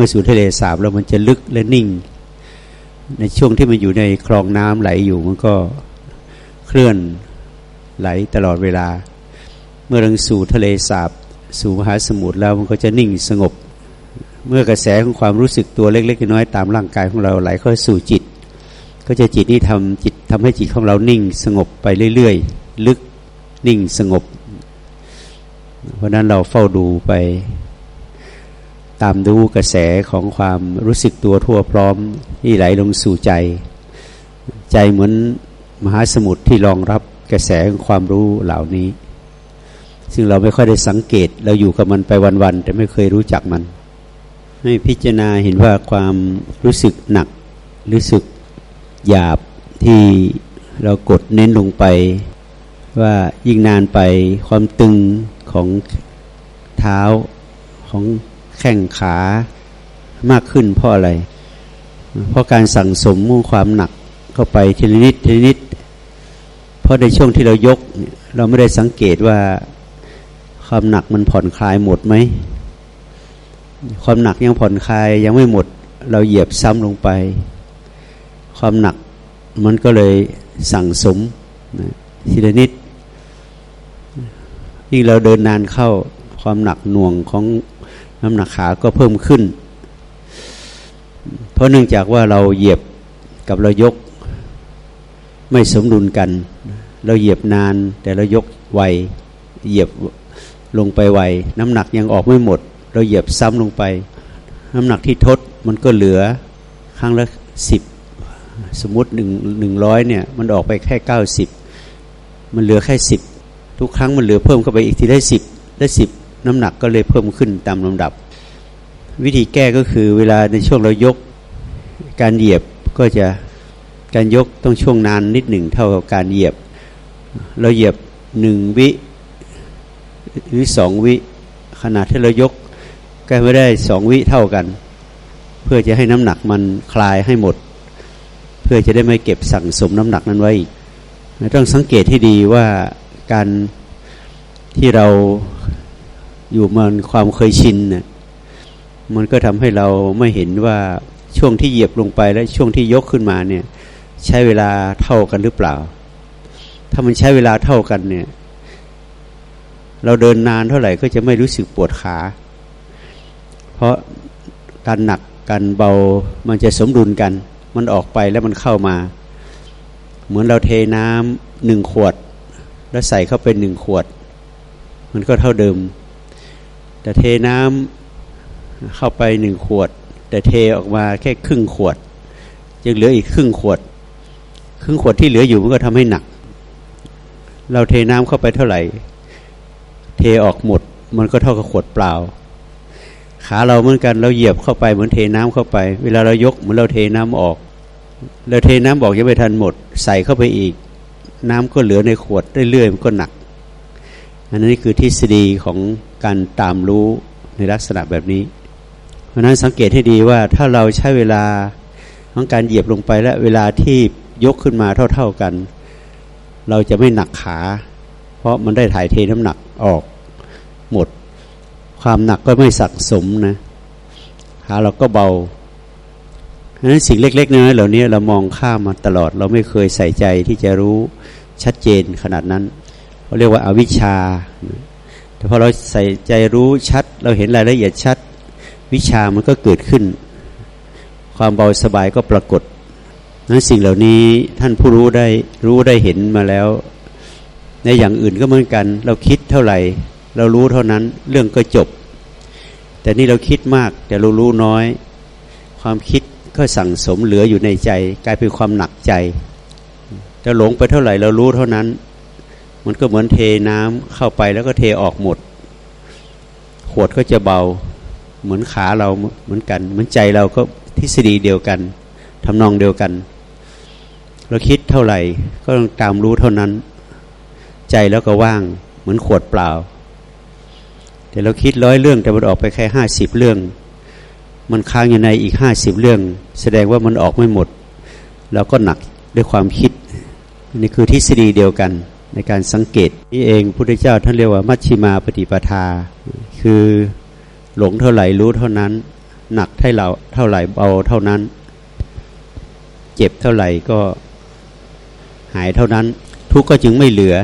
มื่อสู่ทะเลสาบแล้วมันจะลึกและนิ่ง ในช่วงที่มันอยู่ในคลองน้ำไหลอยู่มันก็เคลื่อนไหลตลอดเวลา เมื่อลงสู่ทะเลสาบ สู่มหาสมุทรแล้วมันก็จะนิ่งสงบ เมื่อกระแสของความรู้สึกตัวเล็กๆน้อยๆตามร่างกายของเราไหลเข้าสู่จิต ก็จะจิตนี่ทำจิตทำให้จิตของเรานิ่งสงบไปเรื่อยๆ ลึกนิ่งสงบ เพราะนั้นเราเฝ้าดูไป ตามดูกระแสของความรู้สึกตัวทั่วพร้อมที่ไหลลงสู่ใจ ใจเหมือนมหาสมุทรที่รองรับกระแสของความรู้เหล่านี้ ซึ่งเราไม่ค่อยได้สังเกต เราอยู่กับมันไปวันๆแต่ไม่เคยรู้จักมัน ให้พิจารณาเห็นว่าความรู้สึกหนัก รู้สึกหยาบที่เรากดเน้นลงไป ว่ายิ่งนานไปความตึงของเท้าของ แข้งขามากขึ้นเพราะอะไร เพราะการสั่งสมความหนักเข้าไปทีละนิดทีละนิด เพราะในช่วงที่เรายก เราไม่ได้สังเกตว่าความหนักมันผ่อนคลายหมดไหม ความหนักยังผ่อนคลายยังไม่หมด เราเหยียบซ้ำลงไป ความหนักมันก็เลยสั่งสมนะทีละนิดยิ่งเราเดินนานเข้าความหนักหน่วงของ น้ำหนักขาก็เพิ่มขึ้น เพราะเนื่องจากว่าเราเหยียบกับเรายกไม่สมดุลกัน เราเหยียบนาน แต่เรายกไวเหยียบลงไปไวน้ำหนักยังออกไม่หมด เราเหยียบซ้ำลงไป น้ำหนักที่ทดมันก็เหลือครั้งละสิบสมมติหนึ่งหนึ่งร้อยเนี่ยมันออกไปแค่เก้าสิบมันเหลือแค่สิบทุกครั้งมันเหลือเพิ่มเข้าไปอีกทีได้สิบได้สิบ น้ำหนักก็เลยเพิ่มขึ้นตามลำดับ วิธีแก้ก็คือเวลาในช่วงเรายกการเหยียบก็จะการยกต้องช่วงนานนิดหนึ่งเท่ากับการเหยียบ เราเหยียบหนึ่งวิหรือสองวิขนาดที่เรายกก็ไม่ได้สองวิเท่ากัน เพื่อจะให้น้ำหนักมันคลายให้หมด เพื่อจะได้ไม่เก็บสั่งสมน้ำหนักนั้นไว้อีกต้องสังเกตให้ดีว่าการที่เรา อยู่มันความเคยชินเนี่ยมันก็ทำให้เราไม่เห็นว่าช่วงที่เหยียบลงไปและช่วงที่ยกขึ้นมาเนี่ย ใช้เวลาเท่ากันหรือเปล่า ถ้ามันใช้เวลาเท่ากันเนี่ย เราเดินนานเท่าไหร่ก็จะไม่รู้สึกปวดขา เพราะการหนักการเบามันจะสมดุลกัน มันออกไปแล้วมันเข้ามา เหมือนเราเทน้ำหนึ่งขวด แล้วใส่เข้าไปหนึ่งขวด มันก็เท่าเดิม แต่เทน้ำเข้าไปหนึ่งขวด แต่เทออกมาแค่ครึ่งขวด ยังเหลืออีกครึ่งขวด ครึ่งขวดที่เหลืออยู่มันก็ทำให้หนัก เราเทน้ำเข้าไปเท่าไหร่ เทออกหมด มันก็เท่ากับขวดเปล่า ขาเราเหมือนกันเราเหยียบเข้าไปเหมือนเทน้ำเข้าไป เวลาเรายกเหมือนเราเทน้ำออกเราเทน้ำบอกยังไม่ทันหมด ใส่เข้าไปอีก น้ำก็เหลือในขวดเรื่อยๆมันก็หนัก อันนี้คือทฤษฎีของการตามรู้ในลักษณะแบบนี้ เพราะนั้นสังเกตให้ดีว่าถ้าเราใช้เวลาของการเหยียบลงไปและเวลาที่ยกขึ้นมาเท่า ๆกัน เราจะไม่หนักขา เพราะมันได้ถ่ายเทน้ำหนักออกหมด ความหนักก็ไม่สักสมนะขาเราก็เบาเพราะนั้นสิ่งเล็กๆน้อยๆเหล่านี้เรามองข้ามมาตลอด เราไม่เคยใส่ใจที่จะรู้ชัดเจนขนาดนั้น เขาเรียกว่าอาวิชชา แต่พอเราใส่ใจรู้ชัด เราเห็นรายละเอียดชัด วิชามันก็เกิดขึ้น ความเบาสบายก็ปรากฏนั้นสิ่งเหล่านี้ท่านผู้รู้ได้รู้ได้เห็นมาแล้ว ในอย่างอื่นก็เหมือนกัน เราคิดเท่าไหร่ เรารู้เท่านั้นเรื่องก็จบ แต่นี่เราคิดมาก แต่เรารู้น้อย ความคิดก็สั่งสมเหลืออยู่ในใจ กลายเป็นความหนักใจจะหลงไปเท่าไหร่เรารู้เท่านั้น มันก็เหมือนเทน้ำเข้าไปแล้วก็เทออกหมด ขวดก็จะเบา เหมือนขาเราเหมือนกัน เหมือนใจเราก็ทฤษฎีเดียวกันทำนองเดียวกัน เราคิดเท่าไหร่ ก็ต้องตามรู้เท่านั้น ใจแล้วก็ว่าง เหมือนขวดเปล่า แต่เราคิดร้อยเรื่องแต่มันออกไปแค่ห้าสิบเรื่อง มันค้างอยู่ในอีกห้าสิบเรื่อง แสดงว่ามันออกไม่หมดเราก็หนักด้วยความคิดนี่คือทฤษฎีเดียวกัน ในการสังเกตนี่เองพุทธเจ้าท่านเรียกว่ามัชชิมาปฏิปทา คือหลงเท่าไหร่รู้เท่านั้น หนักเท่าเราเท่าไหร่เบาเท่านั้น เจ็บเท่าไหร่ก็หายเท่านั้น ทุกข์ก็จึงไม่เหลือ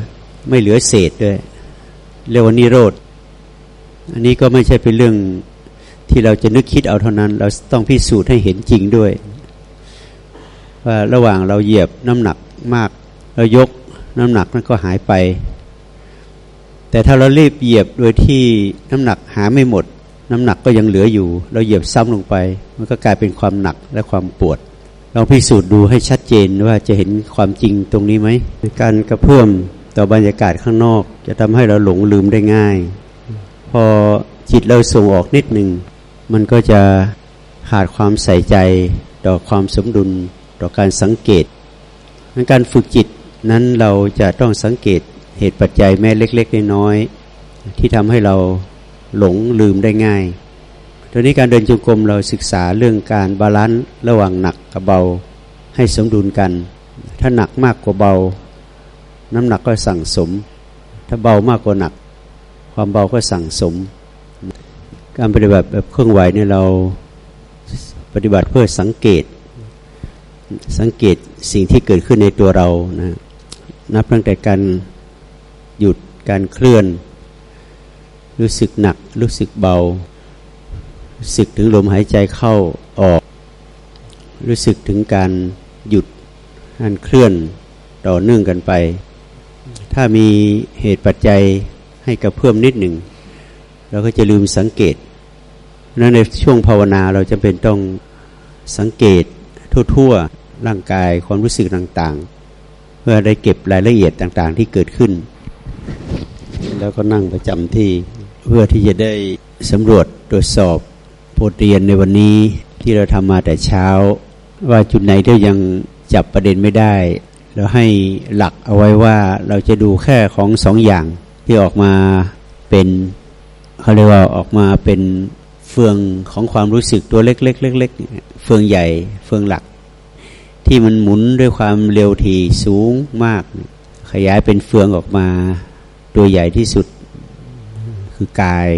ไม่เหลือเศษด้วยเรียกว่านิโรธอันนี้ก็ไม่ใช่เป็นเรื่องที่เราจะนึกคิดเอาเท่านั้น เราต้องพิสูจน์ให้เห็นจริงด้วยว่าระหว่างเราเหยียบน้ำหนักมากเรายก น้ำหนักนั้นก็หายไป แต่ถ้าเรารีบเหยียบโดยที่น้ำหนักหาไม่หมด น้ำหนักก็ยังเหลืออยู่ เราเหยียบซ้ำลงไป มันก็กลายเป็นความหนักและความปวดลองพิสูจน์ดูให้ชัดเจนว่าจะเห็นความจริงตรงนี้ไหมการกระเพื่อมต่อบรรยากาศข้างนอก จะทำให้เราหลงลืมได้ง่าย พอจิตเราส่งออกนิดหนึ่งมันก็จะขาดความใส่ใจ ต่อความสมดุล ต่อการสังเกตการฝึกจิต นั้นเราจะต้องสังเกตเหตุปัจจัยแม้เล็ก ๆ น้อยๆที่ทำให้เราหลงลืมได้ง่ายทีนี้การเดินจงกรมเราศึกษาเรื่องการบาลานซ์ระหว่างหนักกับเบาให้สมดุลกัน ถ้าหนักมากกว่าเบา น้ำหนักก็สั่งสม ถ้าเบามากกว่าหนัก ความเบาก็สั่งสม การปฏิบัติแบบเครื่องไหวเนี่ยเราปฏิบัติเพื่อสังเกต สังเกตสิ่งที่เกิดขึ้นในตัวเรานะ นับตั้งแต่การหยุดการเคลื่อน รู้สึกหนัก รู้สึกเบา รู้สึกถึงลมหายใจเข้าออก รู้สึกถึงการหยุดการเคลื่อนต่อเนื่องกันไป ถ้ามีเหตุปัจจัยให้กระเพิ่อมนิดหนึ่ง เราก็จะลืมสังเกตนั้นในช่วงภาวนาเราจะเป็นต้องสังเกตทั่ว ๆ ร่างกายความรู้สึกต่างๆ เพื่อได้เก็บรายละเอียดต่างๆ ที่เกิดขึ้น แล้วก็นั่งประจำที่เพื่อที่จะได้สำรวจตรวจสอบบทเรียนในวันนี้ที่เราทำมาแต่เช้า ว่าจุดไหนที่ยังจับประเด็นไม่ได้เราให้หลักเอาไว้ว่าเราจะดูแค่ของสองอย่างที่ออกมาเป็นเขาเรียกว่าออกมาเป็นเฟืองของความรู้สึกตัวเล็กๆเล็กๆเฟืองใหญ่เฟืองหลัก ที่มันหมุนด้วยความเร็วถี่สูงมาก ขยายเป็นเฟืองออกมาตัวใหญ่ที่สุดคือกาย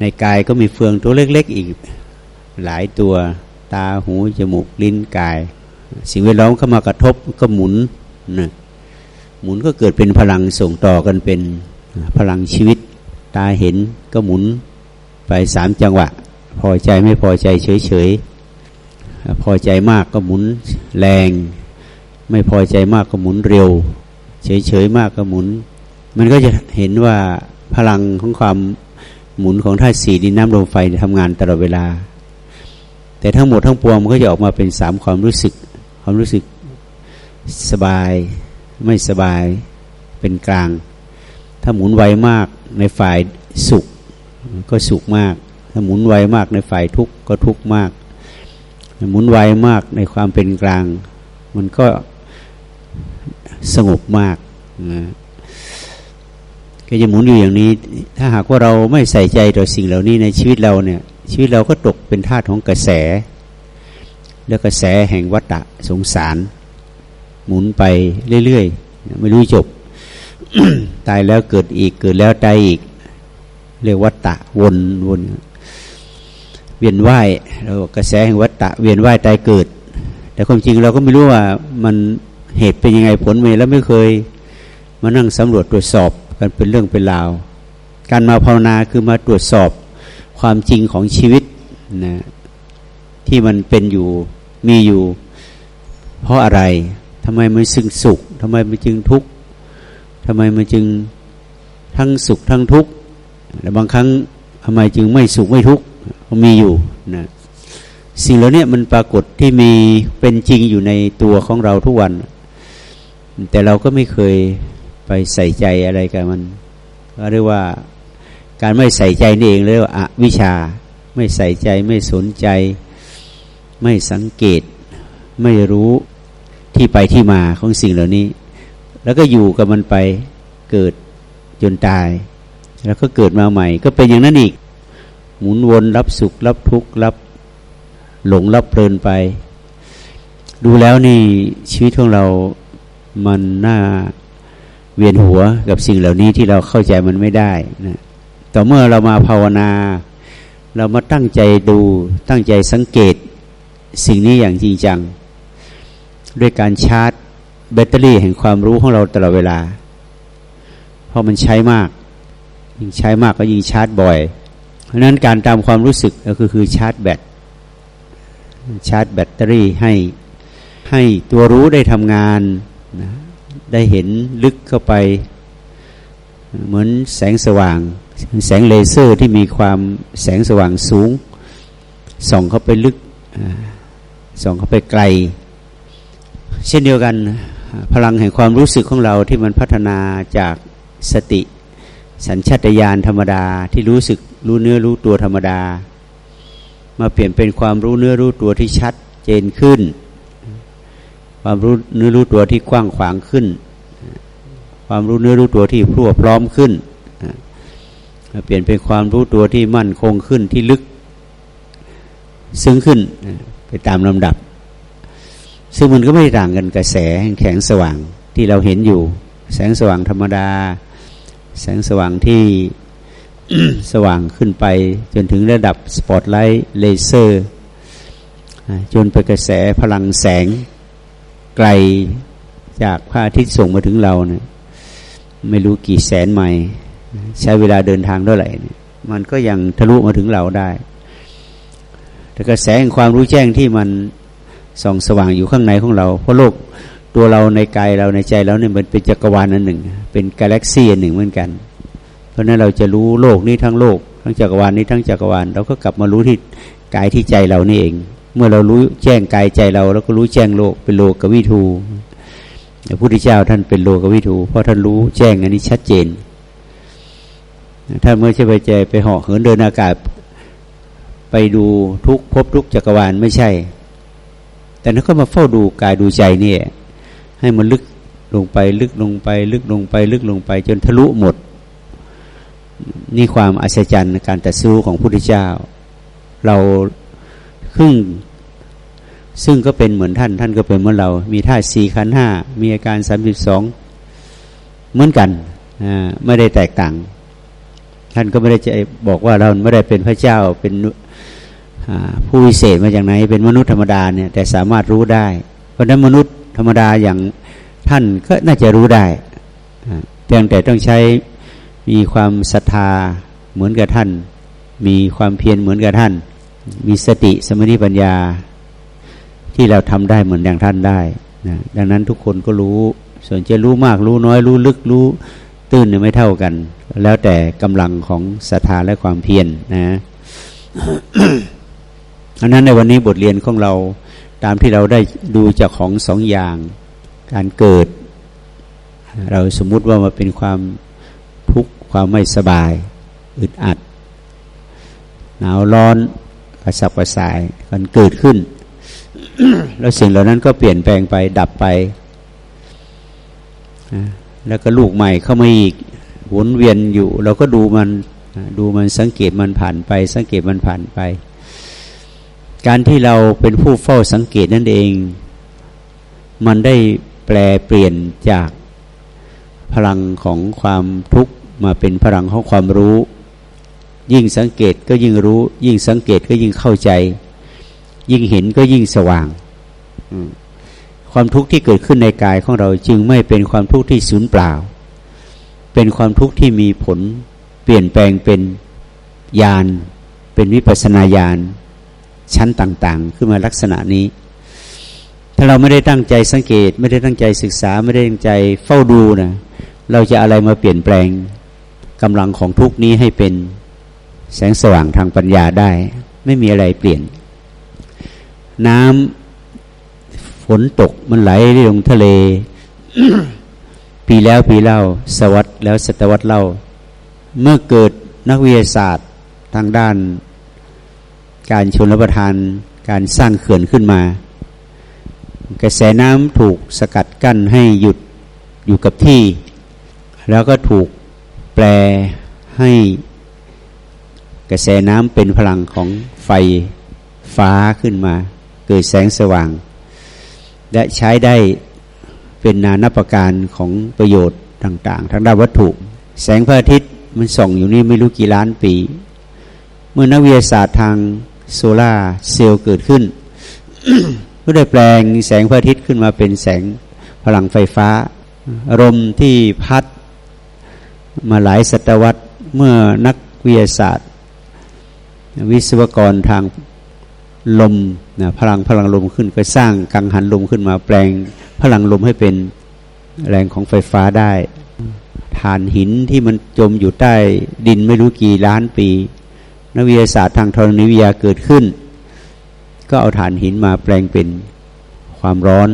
ในกายก็มีเฟืองตัวเล็ก ๆ อีกหลายตัวตาหูจมูกลิ้นกาย สิ่งแวดล้อมเข้ามากระทบก็หมุนนะหมุนก็เกิดเป็นพลังส่งต่อกันเป็นพลังชีวิต ตาเห็นก็หมุนไปสามจังหวะ พอใจไม่พอใจเฉยๆ พอใจมากก็หมุนแรง ไม่พอใจมากก็หมุนเร็ว เฉยๆมากก็หมุน มันก็จะเห็นว่าพลังของความหมุนของธาตุสี่ดินน้ำลมไฟทำงานตลอดเวลา แต่ทั้งหมดทั้งปวงมันก็จะออกมาเป็นสามความรู้สึก ความรู้สึกสบาย ไม่สบายเป็นกลาง ถ้าหมุนไวมากในฝ่ายสุขก็สุขมาก ถ้าหมุนไวมากในฝ่ายทุกข์ก็ทุกข์มาก หมุนไวมากในความเป็นกลาง มันก็สงบมากนะก็จะหมุนอยู่อย่างนี้ ถ้าหากว่าเราไม่ใส่ใจต่อสิ่งเหล่านี้ในชีวิตเราเนี่ย ชีวิตเราก็ตกเป็นทาสของกระแส แล้วกระแสแห่งวัฏฏะสงสาร หมุนไปเรื่อยๆ ไม่รู้จบ ตายแล้วเกิดอีกเกิดแล้วตายอีก เรียกวัฏฏะวนวน เวียนว่ายเรากระแสแห่งวัฏฏะเวียนว่ายตายเกิด แต่ความจริงเราก็ไม่รู้ว่ามันเหตุเป็นยังไงผลเป็นแล้วไม่เคยมานั่งสำรวจตรวจสอบกันเป็นเรื่องเป็นราว การมาภาวนาคือมาตรวจสอบความจริงของชีวิตนะที่มันเป็นอยู่มีอยู่ เพราะอะไรทำไมมันซึ่งสุขทำไมมันจึงทุกข์ทำไมมันจึงทั้งสุขทั้งทุกข์แต่บางครั้งทำไมจึงไม่สุขไม่ทุกข์ มีอยู่นะสิ่งเหล่านี้มันปรากฏที่มีเป็นจริงอยู่ในตัวของเราทุกวัน แต่เราก็ไม่เคยไปใส่ใจอะไรกับมันก็เรียกว่าการไม่ใส่ใจนี่เองเรียกว่าอวิชา ไม่ใส่ใจไม่สนใจ ไม่สังเกต ไม่รู้ที่ไปที่มาของสิ่งเหล่านี้ แล้วก็อยู่กับมันไปเกิดจนตาย แล้วก็เกิดมาใหม่ ก็เป็นอย่างนั้นอีก หมุนวนรับสุข รับทุกข์รับหลงรับเพลินไป ดูแล้วนี่ชีวิตของเรามันน่าเวียนหัวกับสิ่งเหล่านี้ที่เราเข้าใจมันไม่ได้นะต่อเมื่อเรามาภาวนา เรามาตั้งใจดูตั้งใจสังเกตสิ่งนี้อย่างจริงจัง ด้วยการชาร์จแบตเตอรี่แห่งความรู้ของเราตลอดเวลา เพราะมันใช้มาก ยิ่งใช้มากก็ยิ่งชาร์จบ่อย เพราะนั้นการตามความรู้สึกก็คือคือชาร์จแบตชาร์จแบตเตอรี่ให้ให้ตัวรู้ได้ทำงานนะได้เห็นลึกเข้าไป เหมือนแสงสว่าง แสงเลเซอร์ที่มีความแสงสว่างสูง ส่องเข้าไปลึกส่องเข้าไปไกล เช่นเดียวกันพลังแห่งความรู้สึกของเราที่มันพัฒนาจากสติ สัญชาตญาณธรรมดาที่รู้สึก รู้เนื้อรู้ตัวธรรมดา มาเปลี่ยนเป็นความรู้เนื้อรู้ตัวที่ชัดเจนขึ้น ความรู้เนื้อรู้ตัวที่กว้างขวางขึ้น ความรู้เนื้อรู้ตัวที่พรั่วพร้อมขึ้นเปลี่ยนเป็นความรู้ตัวที่มั่นคงขึ้นที่ลึก ซึ้งขึ้นไปตามลำดับ ซึ่งมันก็ไม่ต่างกันกระแสแข็งสว่างที่เราเห็นอยู่ แสงสว่างธรรมดา แสงสว่างที่ สว่างขึ้นไป จนถึงระดับสปอตไลท์เลเซอร์จนไปกระแสพลังแสงไกลจากพระอาทิตย์ส่งมาถึงเราเนะี่ยไม่รู้กี่แสนไมล์ใช้เวลาเดินทางเท่าไหร่เนี่ยมันก็ยังทะลุมาถึงเราได้ แต่กระแสแห่งความรู้แจ้งที่มันส่องสว่างอยู่ข้างในของเรา เพราะโลกตัวเราในกายเราในใจเราเนี่ยมันเป็นจักรวาลอันหนึ่ง เป็นกาแล็กซี่อันหนึ่งเหมือนกัน เพราะนั้นเราจะรู้โลกนี้ทั้งโลก ทั้งจักรวาลนี้ทั้งจักรวาลเราก็กลับมารู้ที่กายที่ใจเรานี่เอง เมื่อเรารู้แจ้งกายใจเราเราก็รู้แจ้งโลกเป็นโลกวิทูพระพุทธเจ้าท่านเป็นโลกวิทูเพราะท่านรู้แจ้งอันนี้ชัดเจนถ้าเมื่อใช่ไปใจไปเหาะเหินเดินอากาศ ไปดูทุกพบทุกจักรวาลไม่ใช่ แต่นั้นก็มาเฝ้าดูกายดูใจนี่ให้มันลึกลงไปลึกลงไป ลึกลงไป ลึกลงไป จนทะลุหมด นี่ความอัศจรรย์การตัดสู้ของพระพุทธเจ้า เราครึ่งซึ่งก็เป็นเหมือนท่าน ท่านก็เป็นเหมือนเรา มีท่าสี่ขันห้ามีอาการสามสิบสองเหมือนกันไม่ได้แตกต่าง ท่านก็ไม่ได้จะบอกว่าเราไม่ได้เป็นพระเจ้าเป็นผู้วิเศษมาจากไหน เป็นมนุษย์ธรรมดาเนี่ยแต่สามารถรู้ได้ เพราะนั้นมนุษย์ธรรมดาอย่างท่านก็น่าจะรู้ได้เพียงแต่ต้องใช้ มีความศรัทธาเหมือนกับท่าน มีความเพียรเหมือนกับท่าน มีสติสมาธิปัญญา ที่เราทำได้เหมือนอย่างท่านได้นะดังนั้นทุกคนก็รู้ ส่วนจะรู้มากรู้น้อยรู้ลึกรู้ตื้นเนี่ยไม่เท่ากัน แล้วแต่กำลังของศรัทธาและความเพียรนนะอันนั้นในวันนี้บทเรียนของเราตามที่เราได้ดูจากของสองอย่าง การเกิด เราสมมุติว่ามาเป็นความ ความไม่สบาย อึดอัด หนาวร้อนกระสับกระส่ายกันเกิดขึ้น แล้วสิ่งเหล่านั้นก็เปลี่ยนแปลงไปดับไป แล้วก็ลูกใหม่เข้ามาอีกวนเวียนอยู่ เราก็ดูมันดูมันสังเกตมันผ่านไป สังเกตมันผ่านไป การที่เราเป็นผู้เฝ้าสังเกตนั่นเอง มันได้แปลเปลี่ยนจากพลังของความทุกข์ มาเป็นพลังของความรู้ ยิ่งสังเกตก็ยิ่งรู้ ยิ่งสังเกตก็ยิ่งเข้าใจ ยิ่งเห็นก็ยิ่งสว่างความทุกข์ที่เกิดขึ้นในกายของเราจึงไม่เป็นความทุกข์ที่สูญเปล่า เป็นความทุกข์ที่มีผล เปลี่ยนแปลงเป็นญาณเป็นวิปัสนาญาณชั้นต่างๆ ขึ้นมาลักษณะนี้ ถ้าเราไม่ได้ตั้งใจสังเกต ไม่ได้ตั้งใจศึกษาไม่ได้ตั้งใจเฝ้าดูนะเราจะอะไรมาเปลี่ยนแปลง กำลังของทุกนี้ให้เป็นแสงสว่างทางปัญญาได้ ไม่มีอะไรเปลี่ยน น้ำฝนตกมันไหลลงทะเล ปีแล้วปีเล่า สวัสดแล้วศตวรรษเล่า เมื่อเกิดนักวิทยาศาสตร์ทางด้าน การชนรับประทานการสร้างเขื่อนขึ้นมา กระแสน้ำถูกสกัดกั้นให้หยุดอยู่กับที่ แล้วก็ถูก แปลให้กระแสน้ำเป็นพลังของไฟฟ้าขึ้นมา เกิดแสงสว่าง และใช้ได้เป็นนานาประการของประโยชน์ต่าง ๆทางด้านวัตถุ แสงพระอาทิตย์มันส่องอยู่นี่ไม่รู้กี่ล้านปี เมื่อนักวิทยาศาสตร์ทางโซลาเซลล์เกิดขึ้นก็ได้แปลงแสงพระอาทิตย์ขึ้นมาเป็นแสงพลังไฟฟ้าลมที่พัด มาหลายศตวรรษเมื่อนักวิทยาศาสตร์ วิศวกรทางลมนะพลังพลังลมขึ้นก็สร้างกังหันลมขึ้นมาแปลงพลังลมให้เป็นแรงของไฟฟ้าได้ฐานหินที่มันจมอยู่ใต้ดินไม่รู้กี่ล้านปี นักวิทยาศาสตร์ทางธรณีวิทยาเกิดขึ้น ก็เอาฐานหินมาแปลงเป็นความร้อน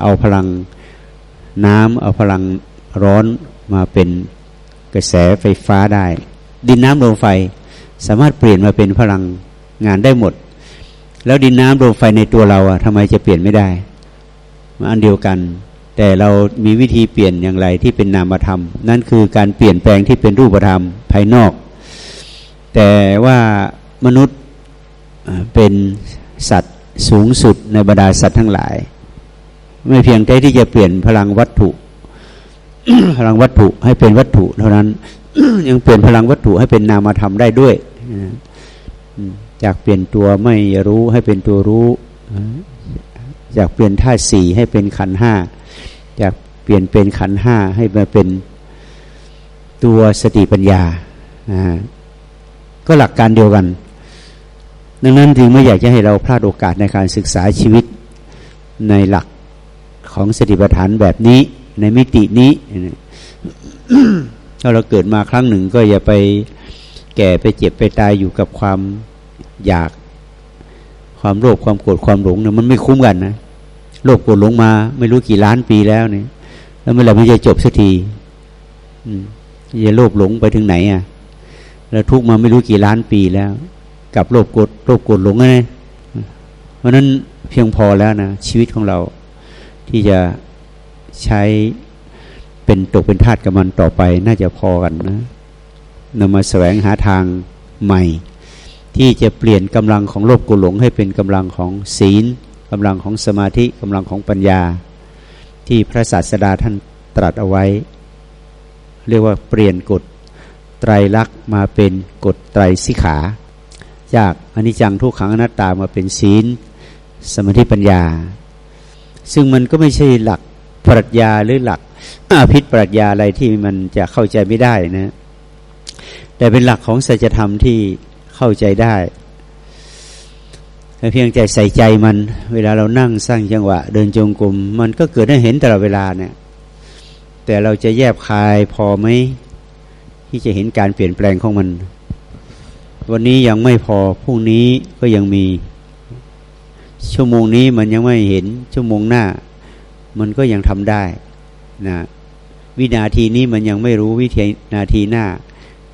เอาพลังน้ำเอาพลังร้อน มาเป็นกระแสไฟฟ้าได้ ดินน้ำลมไฟสามารถเปลี่ยนมาเป็นพลังงานได้หมด แล้วดินน้ำลมไฟในตัวเราอะทำไมจะเปลี่ยนไม่ได้มาอันเดียวกัน แต่เรามีวิธีเปลี่ยนอย่างไรที่เป็นนามธรรม นั่นคือการเปลี่ยนแปลงที่เป็นรูปธรรมภายนอก แต่ว่ามนุษย์เป็นสัตว์สูงสุดในบรรดาสัตว์ทั้งหลาย ไม่เพียงแต่ที่จะเปลี่ยนพลังวัตถุ พลังวัตถุให้เป็นวัตถุเท่านั้น ยังเปลี่ยนพลังวัตถุให้เป็นนามธรรมได้ด้วยจากเปลี่ยนตัวไม่รู้ให้เป็นตัวรู้จากเปลี่ยนธาตุสี่ให้เป็นขันห้าจากเปลี่ยนเป็นขันห้าให้มาเป็นตัวสติปัญญาก็หลักการเดียวกัน ดังนั้นถึงไม่อยากจะให้เราพลาดโอกาสในการศึกษาชีวิตในหลักของสติปัฏฐานแบบนี้ ในมิตินี้ถ้าเราเกิดมาครั้งหนึ่งก็อย่าไปแก่ไปเจ็บไปตายอยู่กับความอยาก ความโลภความโกรธความหลงเนี่ยมันไม่คุ้มกันนะโลภโกรธหลงมา ไม่รู้กี่ล้านปีแล้วเนี่ยแล้วเมื่อไหร่มันจะจบสักทีอืมจะโลภหลงไปถึงไหนอะ แล้วทุกมาไม่รู้กี่ล้านปีแล้ว กับโลภโกรธโลภโกรธหลงไงเพราะนั้นเพียงพอแล้วนะชีวิตของเราที่จะ ใช้เป็นตกเป็นทาสกับมันต่อไป น่าจะพอกันนะนำมาแสวงหาทางใหม่ ที่จะเปลี่ยนกำลังของโลภกุหลง ให้เป็นกำลังของศีลกำลังของสมาธิกำลังของปัญญา ที่พระศาสดาท่านตรัสเอาไว้ เรียกว่าเปลี่ยนกฎไตรลักษณ์มาเป็นกฎไตรสิขา จากอนิจจังทุกขังอนัตตามาเป็นศีล สมาธิปัญญา ซึ่งมันก็ไม่ใช่หลัก ปรัชญาหรือหลักอภิษปรัชญาอะไรที่มันจะเข้าใจไม่ได้นะ แต่เป็นหลักของสัจธรรมที่เข้าใจได้เพียงใจใส่ใจมัน เวลาเรานั่งสร้างจังหวะ เดินจงกรมมันก็เกิดให้เห็นตลอดเวลาเนี่ย แต่เราจะแยบคายพอไหมที่จะเห็นการเปลี่ยนแปลงของมัน วันนี้ยังไม่พอพรุ่งนี้ก็ยังมี ชั่วโมงนี้มันยังไม่เห็นชั่วโมงหน้า มันก็ยังทำได้นะวินาทีนี้มันยังไม่รู้วินาทีหน้า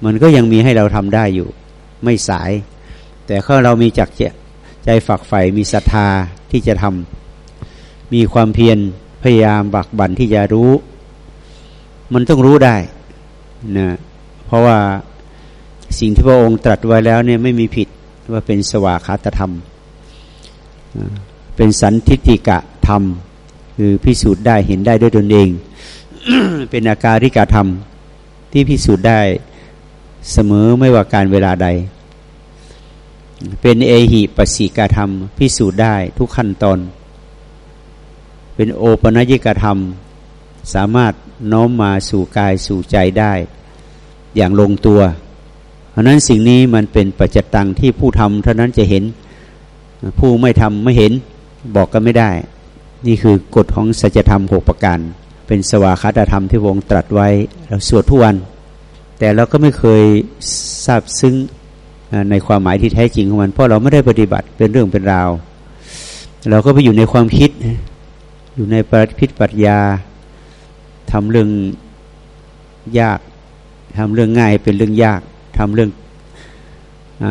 มันก็ยังมีให้เราทำได้อยู่ ไม่สาย แต่ถ้าเรามีจักใจฝักใฝ่มีศรัทธาที่จะทำมีความเพียรพยายามบักบั่นที่จะรู้ มันต้องรู้ได้นะเพราะว่าสิ่งที่พระองค์ตรัสไว้แล้วเนี่ยไม่มีผิดว่าเป็นสวากขาตธรรม เป็นสันทิฏฐิกะธรรม คือพิสูจน์ได้เห็นได้ด้วยตนเอง เป็นอาการริกาธรรมที่พิสูจน์ได้เสมอไม่ว่าการเวลาใด เป็นเอหิปสิกาธรรม พิสูจน์ได้ทุกขั้นตอน เป็นโอปนัญิกธรรม สามารถน้อมมาสู่กายสู่ใจได้ อย่างลงตัว เพราะนั้นสิ่งนี้มันเป็นปัจจตังที่ผู้ทำเท่านั้นจะเห็นผู้ไม่ทำไม่เห็นบอกกันไม่ได้ นี่คือกฎของสัจธรรมหกประการ เป็นสวาคตธรรมที่วงตรัสไว้เราสวดทุกวัน แต่เราก็ไม่เคยทราบซึ้งในความหมายที่แท้จริงของมัน เพราะเราไม่ได้ปฏิบัติเป็นเรื่องเป็นราว เราก็ไปอยู่ในความคิด อยู่ในปฏิพิปัญญาทำเรื่องยากทำเรื่องง่ายเป็นเรื่องยากทำเรื่องอ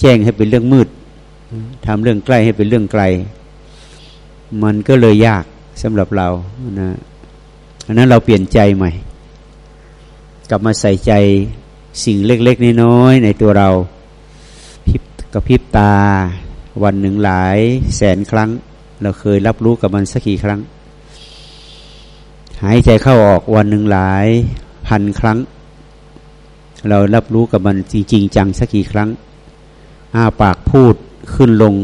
แจ้งให้เป็นเรื่องมืดทำเรื่องใกล้ให้เป็นเรื่องไกล มันก็เลยยากสำหรับเรานะอันนั้นเราเปลี่ยนใจใหม่ กลับมาใส่ใจสิ่งเล็ก ๆ น้อยๆในตัวเราพิบกระพริบตา วันหนึ่งหลาย แสนครั้ง เราเคยรับรู้กับมันสักกี่ครั้ง หายใจเข้าออกวันหนึ่งหลายพันครั้ง เรารับรู้กับมันจริงๆจังสักกี่ครั้งอ้าปากพูดขึ้นลง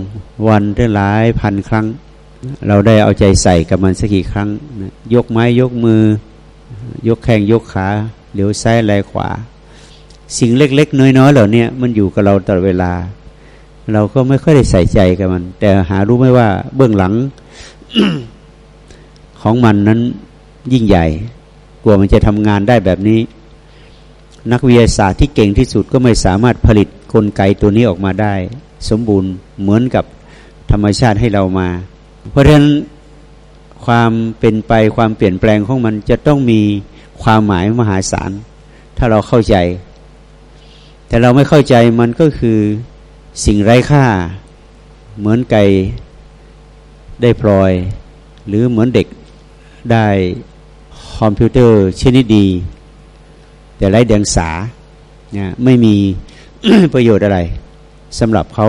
วันได้หลายพันครั้ง เราได้เอาใจใส่กับมันสักกี่ครั้งนะยกไม้ยกมือ ยกแข้งยกขาเหลียวซ้ายไหลขวา สิ่งเล็กๆ น้อยๆเหล่านี้มันอยู่กับเราตลอดเวลา เราก็ไม่ค่อยได้ใส่ใจกับมัน แต่หารู้ไหมว่าเบื้องหลังของมันนั้นยิ่งใหญ่กว่ามันจะทำงานได้แบบนี้ นักวิทยาศาสตร์ที่เก่งที่สุดก็ไม่สามารถผลิตกลไกตัวนี้ออกมาได้ สมบูรณ์เหมือนกับธรรมชาติให้เรามา เพราะฉะนั้นความเป็นไปความเปลี่ยนแปลงของมันจะต้องมีความหมายมหาศาล ถ้าเราเข้าใจ แต่เราไม่เข้าใจมันก็คือสิ่งไร้ค่า เหมือนไก่ได้พลอย หรือเหมือนเด็กได้คอมพิวเตอร์ชนิดดี แต่ไร้เดียงสาเนี่ยไม่มีประโยชน์อะไรสำหรับเขา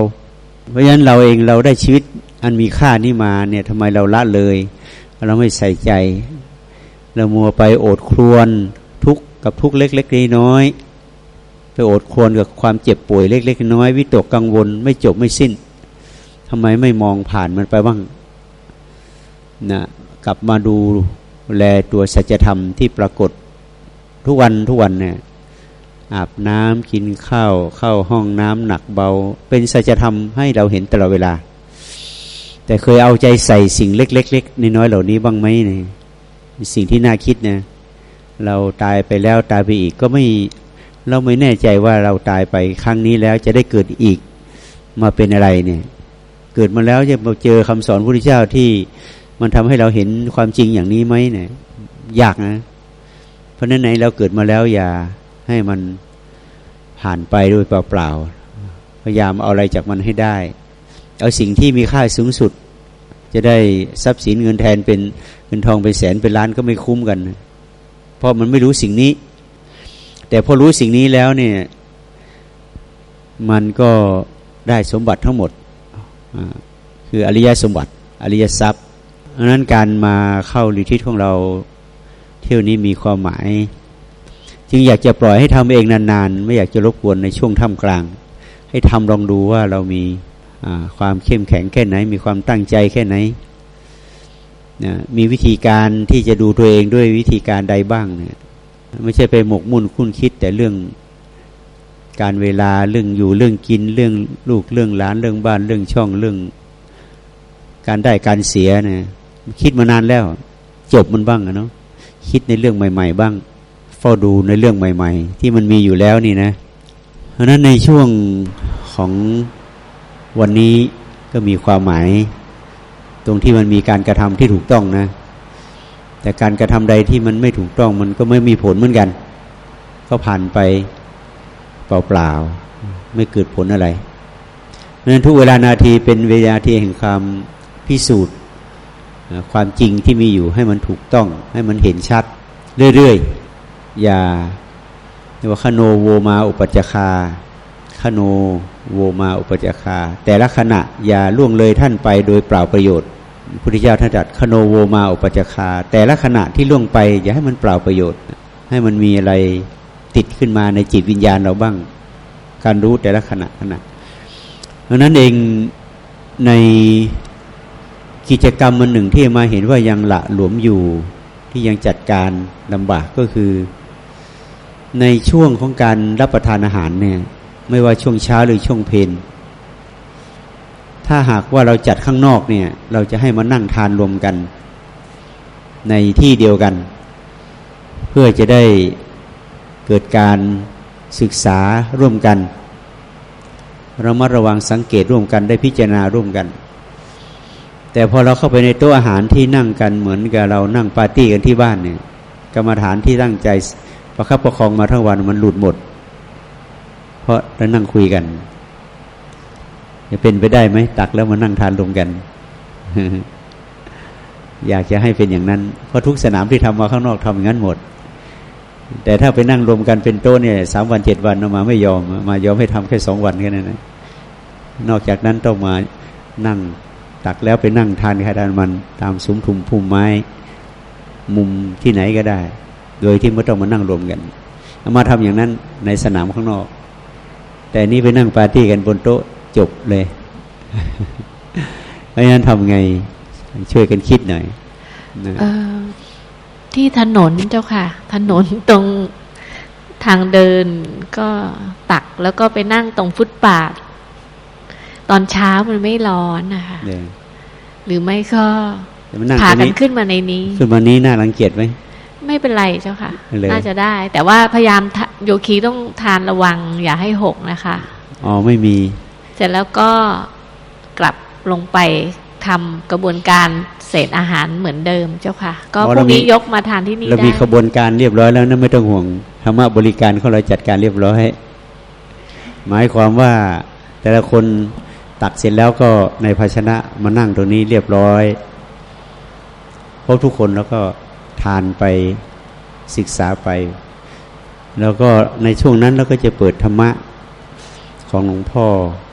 เพราะฉะนั้นเราเองเราได้ชีวิตอันมีค่านี่มาเนี่ยทำไมเราละเลย เราไม่ใส่ใจ เรามัวไปโอดครวนทุกกับทุกเล็กๆน้อยๆไปโอดครวนกับความเจ็บป่วยเล็ก ๆ น้อยวิตกกังวลไม่จบไม่สิ้นทำไมไม่มองผ่านมันไปบ้างนะกลับมาดูแลตัวสัจธรรมที่ปรากฏทุกวันทุกวันเนี่ย อาบน้ำกินข้าวเข้าห้องน้ำหนักเบา เป็นสัจธรรมให้เราเห็นตลอดเวลา แต่เคยเอาใจใส่สิ่งเล็กๆน้อยๆเหล่านี้บ้างไหมเนี่ยสิ่งที่น่าคิดนะเราตายไปแล้วตายไปอีกก็ไม่เราไม่แน่ใจว่าเราตายไปครั้งนี้แล้วจะได้เกิดอีกมาเป็นอะไรเนี่ยเกิดมาแล้วจะมาเจอคำสอนพระพุทธเจ้าที่มันทำให้เราเห็นความจริงอย่างนี้ไหมเนี่ยยากนะ เพราะนั้นไหนเราเกิดมาแล้วอย่า ให้มันผ่านไปโดยเปล่าๆพยายามเอาอะไรจากมันให้ได้ เอาสิ่งที่มีค่าสูงสุด จะได้ทรัพย์สินเงินแทนเป็นเงินทองเป็นแสนเป็นล้านก็ไม่คุ้มกัน เพราะมันไม่รู้สิ่งนี้ แต่พอรู้สิ่งนี้แล้วเนี่ย มันก็ได้สมบัติทั้งหมดคืออริยสมบัติอริยทรัพย์ดังนั้นการมาเข้าลิทิศของเราเที่ยวนี้มีความหมาย จึงอยากจะปล่อยให้ทำเองนานๆ ไม่อยากจะรบกวนในช่วงท่ามกลาง ให้ทำลองดูว่าเรามีความเข้มแข็งแค่ไหน มีความตั้งใจแค่ไหนนะมีวิธีการที่จะดูตัวเองด้วยวิธีการใดบ้างเนี่ยไม่ใช่ไปหมกมุ่นคุ้นคิด แต่เรื่องการเวลาเรื่องอยู่เรื่องกินเรื่องลูกเรื่องหลานเรื่องบ้านเรื่องช่องเรื่อง การได้การเสียเนี่ยคิดมานานแล้ว จบมันบ้างอะเนาะคิดในเรื่องใหม่ ๆ บ้าง เฝ้าดูในเรื่องใหม่ ๆ ที่มันมีอยู่แล้วนี่นะเพราะนั้นในช่วงของวันนี้ก็มีความหมาย ตรงที่มันมีการกระทำที่ถูกต้องนะ แต่การกระทำใดที่มันไม่ถูกต้องมันก็ไม่มีผลเหมือนกัน ก็ผ่านไปเปล่าๆไม่เกิดผลอะไรเพราะฉะนั้นทุกเวลานาทีเป็นเวลาที่แห่งความพิสูจน์ ความจริงที่มีอยู่ให้มันถูกต้อง ให้มันเห็นชัด เรื่อยๆ ยาเรียกว่าคโนโวมาอุปจคาคโนโวมาอุปจคา แต่ละขณะอย่าล่วงเลยท่านไปโดยเปล่าประโยชน์พุทธเจ้าท่านตรัสคโนโวมาอุปจคา แต่ละขณะที่ล่วงไป อย่าให้มันเปล่าประโยชน์ ให้มันมีอะไรติดขึ้นมาในจิตวิญญาณเราบ้าง การรู้แต่ละขณะขณะดังนั้นเองในกิจกรรมมันหนึ่งที่มาเห็นว่ายังละหลวมอยู่ที่ยังจัดการลำบากก็คือ ในช่วงของการรับประทานอาหารเนี่ย ไม่ว่าช่วงเช้าหรือช่วงเพนถ้าหากว่าเราจัดข้างนอกเนี่ย เราจะให้มานั่งทานรวมกัน ในที่เดียวกัน เพื่อจะได้เกิดการศึกษาร่วมกันเรามาระวังสังเกตร่วมกันได้พิจารณาร่วมกัน แต่พอเราเข้าไปในโต๊ะอาหารที่นั่งกันเหมือนกับเรานั่งปาร์ตี้กันที่บ้านเนี่ยกรรมฐานที่ตั้งใจ ประคับประคองมาทั้งวันมันหลุดหมด เพราะเรานั่งคุยกันจะเป็นไปได้ไหมตักแล้วมานั่งทานรวมกัน อยากจะให้เป็นอย่างนั้น เพราะทุกสนามที่ทำมาข้างนอกทำอย่างนั้นหมด แต่ถ้าไปนั่งรวมกันเป็นโต๊ะเนี่ยสามวันเจ็ดวันออกมาไม่ยอม มายอมให้ทำแค่สองวันแค่นั้นนะนอกจากนั้นต้องมานั่งตักแล้วไปนั่งทานใครทานมัน ตามซุ้มทุมพุ่มไม้ มุมที่ไหนก็ได้ โดยที่ไม่ต้องมานั่งรวมกันเอามาทำอย่างนั้นในสนามข้างนอก แต่นี่ไปนั่งปาร์ตี้กันบนโต๊ะจบเลยเพราะฉะนั้นทำไงช่วยกันคิดหน่อยนะเอ่อที่ถนนเจ้าค่ะ ถนนตรงทางเดินก็ตักแล้วก็ไปนั่งตรงฟุตบาทตอนเช้ามันไม่ร้อนนะคะเดี๋ยวหรือไม่ก็จะมานั่งพาตรงกันนี้ขึ้นมาในนี้ ขึ้นมานี้น่ารังเกียจไหม ไม่เป็นไรเจ้าค่ะเลยน่าจะได้ แต่ว่าพยายามทะโยคีต้องทานระวัง อย่าให้หกนะคะ อ๋อไม่มี เสร็จแล้วก็กลับลงไปทำกระบวนการเศษอาหารเหมือนเดิมเจ้าค่ะ ก็อ๋อพเรารุ่งนี้มียกมาทานที่นี่เราได้มีขบวนการเรียบร้อยแล้วนะไม่ต้องห่วงธรรมะบริการของเราจัดการเรียบร้อย หมายความว่าแต่ละคนตักเสร็จแล้วก็ในภาชนะมานั่งตรงนี้เรียบร้อยเพราะทุกคนแล้วก็ ทานไปศึกษาไป แล้วก็ในช่วงนั้นเราก็จะเปิดธรรมะของหลวงพ่อ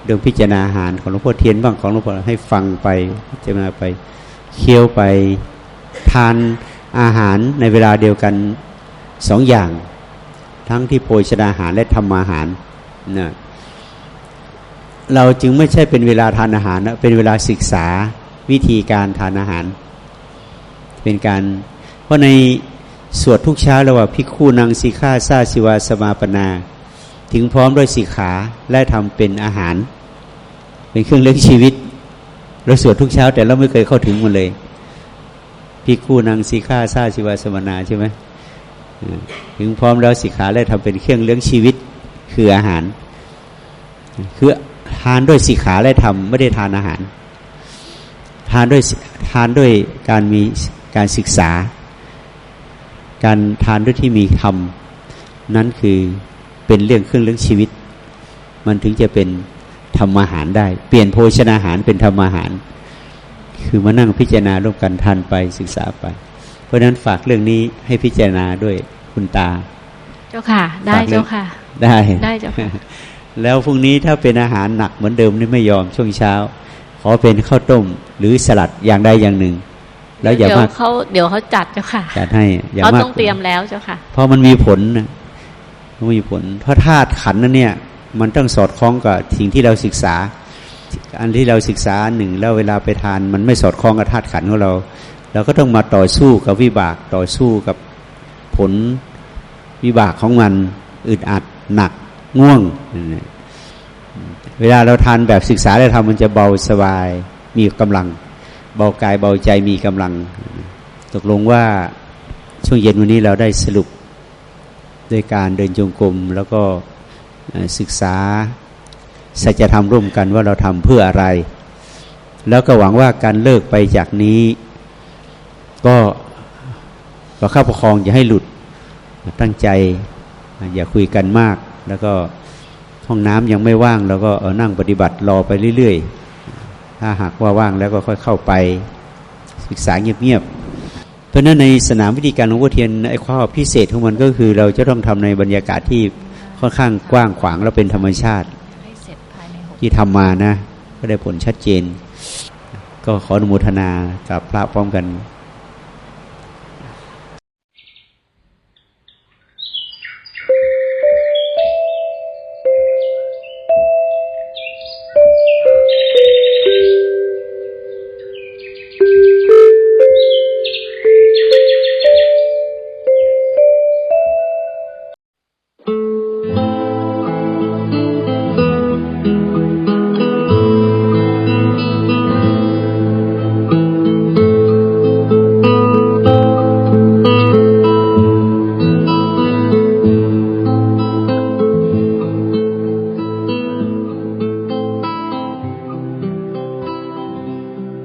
เรื่องพิจารณาอาหารของหลวงพ่อเทียนบ้างของหลวงพ่อให้ฟังไปพิจารณาไปเคี้ยวไปทานอาหารในเวลาเดียวกันสองอย่าง ทั้งที่โภชนาอาหารและธรรมาหารนะเราจึงไม่ใช่เป็นเวลาทานอาหารนะเป็นเวลาศึกษาวิธีการทานอาหาร เป็นการ เพราะในสวดทุกเช้าเราว่าพิกคูนางสิกขาซาสิวาสมาปนา ถึงพร้อมด้วยสิกขาและทำเป็นอาหาร เป็นเครื่องเลี้ยงชีวิตเราสวดทุกเช้า แต่เราไม่เคยเข้าถึงมันเลยพิกคูนางสิกขาซาสิวาสมานาใช่ไหมถึงพร้อมแล้วสิกขาและทำเป็นเครื่องเลี้ยงชีวิตคืออาหาร คือทานด้วยสิกขาและทำไม่ได้ทานอาหาร ทานด้วยทานด้วยการมีการศึกษา การทานด้วยที่มีธรรมนั้นคือเป็นเรื่องเครื่องเลี้ยงชีวิต มันถึงจะเป็นธรรมอาหารได้ เปลี่ยนโภชนาอาหารเป็นธรรมอาหาร คือมานั่งพิจารณาร่วมกันทานไปศึกษาไป เพราะฉะนั้นฝากเรื่องนี้ให้พิจารณาด้วยคุณตา เจ้าค่ะ ได้ฝากเรื่องเจ้าค่ะ ได้ได้เจ้าค่ะแล้วพรุ่งนี้ถ้าเป็นอาหารหนักเหมือนเดิมนี่ไม่ยอมช่วงเช้า ขอเป็นข้าวต้มหรือสลัดอย่างใดอย่างหนึ่ง แล้วอย่าเดี๋ยวมากเขาเดี๋ยวเขาจัดเจ้าค่ะจัดให้อย่าเขามากต้องเตรียมแล้วเจ้าค่ะ เพราะมันมีผลนะมันมีผล เพราะธาตุขันธ์นั่นเนี่ย มันต้องสอดคล้องกับสิ่งที่เราศึกษา อันที่เราศึกษาหนึ่งแล้วเวลาไปทาน มันไม่สอดคล้องกับธาตุขันธ์ของเราเราก็ต้องมาต่อสู้กับวิบากต่อสู้กับผลวิบากของมันอึดอัดหนักง่วงนั่นแหละเวลาเราทานแบบศึกษาได้ทำมันจะเบาสบายมีกำลัง เบากายเบาใจมีกำลัง ตกลงว่าช่วงเย็นวันนี้เราได้สรุปด้วยการเดินจงกรมแล้วก็ศึกษาสัจธรรมร่วมกันว่าเราทำเพื่ออะไร แล้วก็หวังว่าการเลิกไปจากนี้ ก็ประคับประคองอย่าให้หลุดตั้งใจอย่าคุยกันมาก แล้วก็ห้องน้ำยังไม่ว่าง แล้วก็นั่งปฏิบัติรอไปเรื่อยๆ ถ้าหากว่าว่างแล้วก็ค่อยเข้าไปศึกษาเงียบๆ เพราะฉะนั้นในสนามวิธีการหลวงพ่อเทียนไอ้ข้อพิเศษของมันก็คือ เราจะต้องทำในบรรยากาศที่ค่อนข้างกว้างขวางและเป็นธรรมชาติให้เสร็จภายในหกที่ทำมานะ ก็ได้ผลชัดเจน ก็ขออนุโมทนากับพระพร้อมกัน